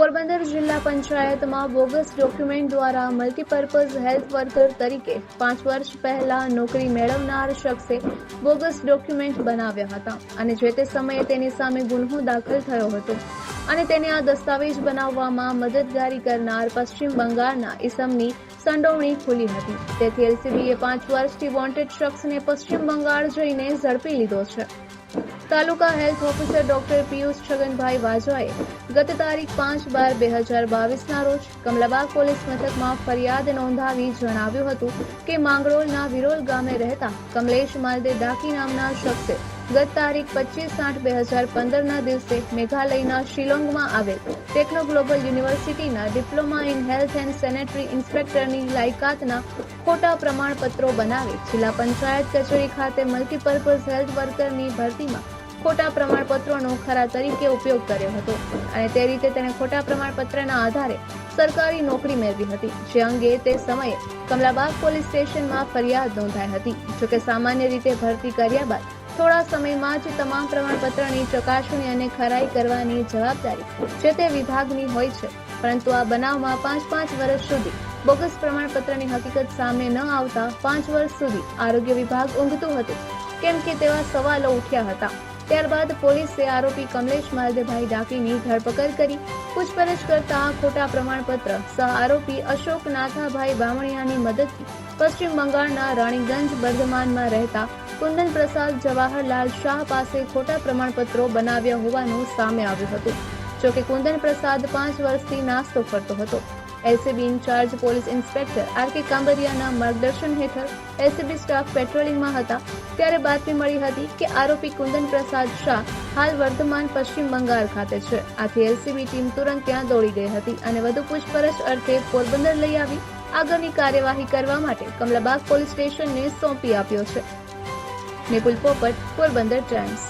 પોરબંદર જિલ્લા પંચાયતમાં bogus document દ્વારા મલ્ટીપર્પઝ હેલ્થ વર્કર તરીકે પાંચ વર્ષ પહેલા નોકરી મેળવનાર શખ્સે બોગસ ડોક્યુમેન્ટ બનાવ્યા હતા અને જે તે સમયે તેની સામે ગુન્હો દાખલ થયો હતો અને તેને આ દસ્તાવેજ બનાવવામાં મદદગારી કરનાર પશ્ચિમ બંગાળના ઇસમની સંડોવણી ખુલી હતી. તેથી એલસીબીએ પાંચ વર્ષથી વોન્ટેડ શખ્સને પશ્ચિમ બંગાળ જઈને ઝડપી લીધો છે. તાલુકા health officer doctor Piyush Chhaganbhai Vaja ગત તારીખ પાંચ બાર બે હજાર બાવીસના રોજ કમલાબાગ પોલીસ મથકમાં ફરિયાદ નોંધાવી જણાવ્યું હતું કે માંગરોળના વિરોલ ગામે રહેતા કમલેશ માલદે ડાકી નામના શખ્સે ગત તારીખ પચીસ આઠ બે હજાર પંદરના દિવસે મેઘાલયના શિલોંગમાં આવેલ ટેકનો ગ્લોબલ યુનિવર્સિટીના diploma in health and sanitary ઇન્સ્પેક્ટરની લાયકાતના ખોટા પ્રમાણપત્રો બનાવી જિલ્લા પંચાયત કચેરી ખાતે મલ્ટીપર્પઝ હેલ્થ વર્કરની ભરતીમાં ખોટા પ્રમાણપત્રોનો ખરા તરીકે ઉપયોગ કર્યો હતો અને તે રીતે તેણે ખોટા પ્રમાણપત્રના આધારે સરકારી નોકરી મેળવી હતી. જે અંગે તે સમયે કમલાબાગ પોલીસ સ્ટેશનમાં ફરિયાદ નોંધાઈ હતી. જોકે સામાન્ય રીતે ભરતી કર્યા બાદ થોડા સમયમાં જ તમામ પ્રમાણપત્રની ચકાસણી અને ખરાઈ કરવાની જવાબદારી જે તે વિભાગની હોય છે. પરંતુ આ બનાવમાં પાંચ પાંચ વર્ષ સુધી બોગસ પ્રમાણપત્રની હકીકત સામે ન આવતા પાંચ વર્ષ સુધી આરોગ્ય વિભાગ ઊંઘતું હતું. કેમ કે તેવા સવાલો ઉઠ્યા હતા. ત્યારબાદ પોલીસે આરોપી કમલેશ માલદેભાઈ ડાકીની ધરપકડ કરી, પૂછપરછ કરતા ખોટા પ્રમાણપત્ર સહ આરોપી અશોક નાથાભાઈ બામણિયાની મદદથી પશ્ચિમ બંગાળના રાણીગંજ બર્ધમાનમાં રહેતા કુંદન પ્રસાદ જવાહરલાલ શાહ પાસે ખોટા પ્રમાણપત્રો બનાવ્યા હોવાનું સામે આવ્યું હતું, જોકે કુંદન પ્રસાદ પાંચ વર્ષથી નાસ્તો કરતો હતો. LCB in-charge police inspector R K કાંબરિયાના માર્ગદર્શન હેઠળ એલસીબી સ્ટાફ પેટ્રોલિંગમાં હતા. ત્યારે બાતમી મળી હતી કે આરોપી કુંદન પ્રસાદ શાહ હાલ વર્તમાન પશ્ચિમ બંગાળ ખાતે છે. આથી એલસીબી ટીમ તુરંત ત્યાં દોડી ગઈ હતી અને વધુ પૂછપરછ અર્થે પોરબંદર લઈ આવી. આગળની કાર્યવાહી કરવા માટે કમલાબાગ પોલીસ સ્ટેશનને સોંપી આપ્યો છે. નિપુલ પોપટ, પોરબંદર ટાઈમ્સ.